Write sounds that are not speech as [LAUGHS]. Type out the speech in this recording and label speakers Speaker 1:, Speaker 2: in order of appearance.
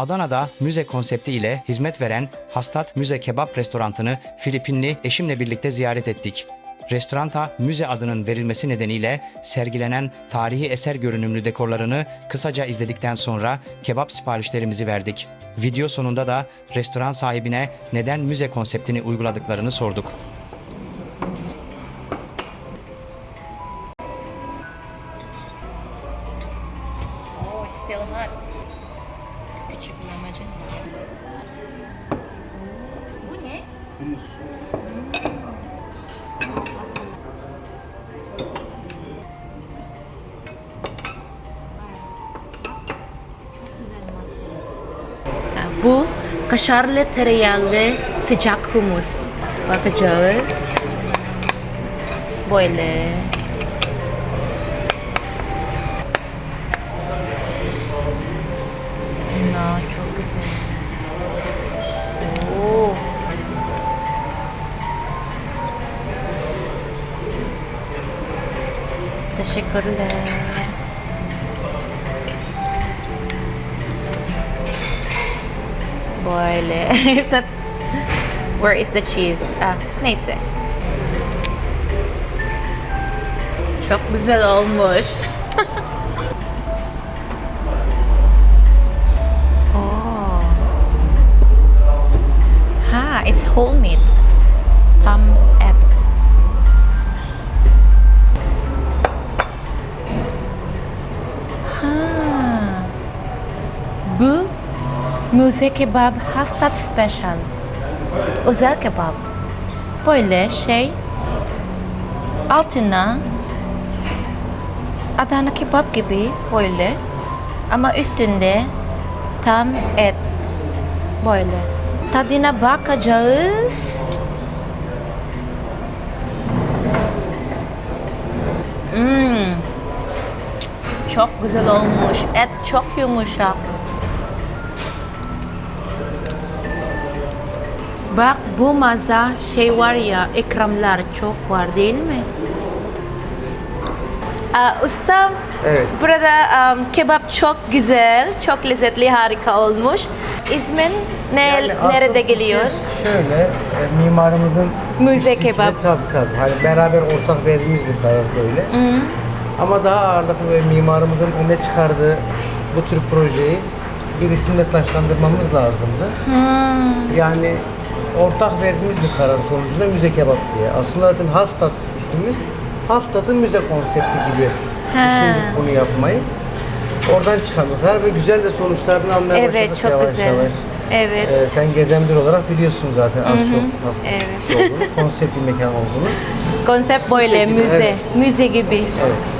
Speaker 1: Adana'da müze konsepti ile hizmet veren Hastat Müze Kebap Restorantı'nı Filipinli eşimle birlikte ziyaret ettik. Restoranta müze adının verilmesi nedeniyle sergilenen tarihi eser görünümlü dekorlarını kısaca izledikten sonra kebap siparişlerimizi verdik. Video sonunda da restoran sahibine neden müze konseptini uyguladıklarını sorduk.
Speaker 2: Oh, it's still hot. Küçük lahmacun. Bu ne? Ha, Bu kaşarlı tereyağlı sıcak humus. Bakacağız. Böyle. Teşekkürler. Böyle. Is that... Where is the cheese? Ah, neyse. Çok güzel olmuş. [LAUGHS] Oh. Ha, it's whole meat. Tam müze kebap hastat special. Özel kebap. Böyle şey altına Adana kebap gibi böyle ama üstünde tam et böyle. Tadına bakacağız. Hmm. Çok güzel olmuş. Et çok yumuşak. Bak bu maza şey var ya ikramlar çok var değil mi? Aa, ustam
Speaker 3: Evet.
Speaker 2: burada um, kebap çok güzel, çok lezzetli, harika olmuş. İsmin ne,
Speaker 3: Yani
Speaker 2: nerede geliyor?
Speaker 3: Şöyle, e, mimarımızın
Speaker 2: Müze kebap.
Speaker 3: Tabii tabii. Hani beraber ortak verdiğimiz bir karar böyle.
Speaker 2: Hı.
Speaker 3: Ama daha ağırlıklı ve mimarımızın öne çıkardığı bu tür projeyi bir isimle taşlandırmamız lazımdı.
Speaker 2: Hmm.
Speaker 3: Yani ortak verdiğimiz bir karar sonucunda müze kebap diye. Aslında zaten Hastat ismimiz Hastat'ın müze konsepti gibi
Speaker 2: Ha.
Speaker 3: düşündük bunu yapmayı. Oradan çıkan bir karar ve güzel de sonuçlarını almaya
Speaker 2: Evet,
Speaker 3: başladık
Speaker 2: çok
Speaker 3: yavaş
Speaker 2: güzel.
Speaker 3: yavaş.
Speaker 2: Evet.
Speaker 3: Ee, sen gezen bir olarak biliyorsun zaten az çok nasıl
Speaker 2: Evet.
Speaker 3: bir şey olduğunu, konsept bir mekan olduğunu.
Speaker 2: Konsept böyle
Speaker 3: şekilde,
Speaker 2: müze,
Speaker 3: evet.
Speaker 2: müze gibi.
Speaker 3: Evet.